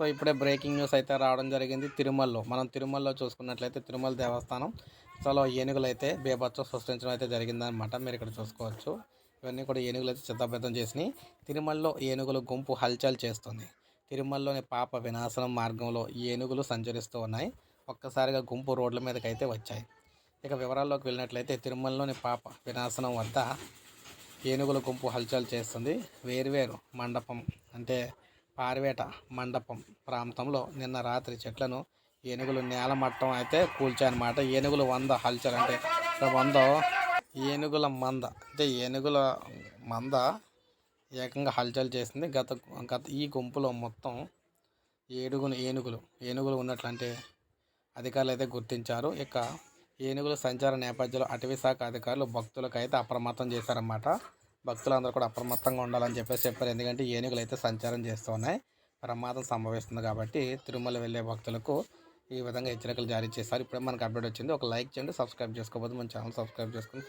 So ఇప్పుడే breaking news అయితే రావడం జరిగింది. తిరుమలలో మనం తిరుమలలో చూసుకున్నట్లయితే తిరుమల దేవస్థానం చాలా ఏనుగులు అయితే బేబచ్చో సృష్టించడం అయితే జరిగిందనమాట మీరు ఇక్కడ చూసుకోవచ్చు. ఇవన్నీ కూడా ఏనుగులు అయితే చిత్తబద్ధం చేసినాయి తిరుమలలో ఏనుగుల గుంపు హల్చల్ చేస్తుంది. తిరుమలలోని పాప వినాశనం మార్గంలో ఏనుగులు సంచరిస్తూ ఉన్నాయి. ఒక్కసారిగా గుంపు రోడ్ల మీదకి అయితే వచ్చాయి. ఇక వివరాల్లోకి వెళ్ళినట్లయితే తిరుమలలోని పాప వినాశనం వద్ద ఏనుగుల గుంపు హల్చల్ చేస్తుంది. వేరువేరు మండపం అంటే పార్వేట మండపం ప్రాంతంలో నిన్న రాత్రి చెట్లను ఏనుగులు నేల మట్టం అయితే కూల్చాయన్నమాట. ఏనుగులు వంద హల్చల్ అంటే వంద ఏనుగుల మంద. అంటే ఏనుగుల మంద ఏకంగా హల్చల్ చేసింది. గత గత ఈ గుంపులో మొత్తం ఏడుగును ఏనుగులు ఏనుగులు ఉన్నట్లంటే అధికారులు అయితే గుర్తించారు. ఇక ఏనుగుల సంచార నేపథ్యంలో అటవీ శాఖ అధికారులు భక్తులకు అయితే అప్రమత్తం చేశారన్నమాట. భక్తులందరూ కూడా అప్రమత్తంగా ఉండాలని చెప్పేసి చెప్పారు. ఎందుకంటే ఏనుగులు అయితే సంచారం చేస్తూ ఉన్నాయి. ప్రమాదం సంభవిస్తుంది కాబట్టి తిరుమల వెళ్ళే భక్తులకు ఈ విధంగా హెచ్చరికలు జారీ చేశారు. ఇప్పుడే మనకు అప్డేట్ వచ్చింది. ఒక లైక్ చేయండి సబ్స్క్రైబ్ చేసుకోకపోతే మన ఛానల్ సబ్స్క్రైబ్ చేసుకుని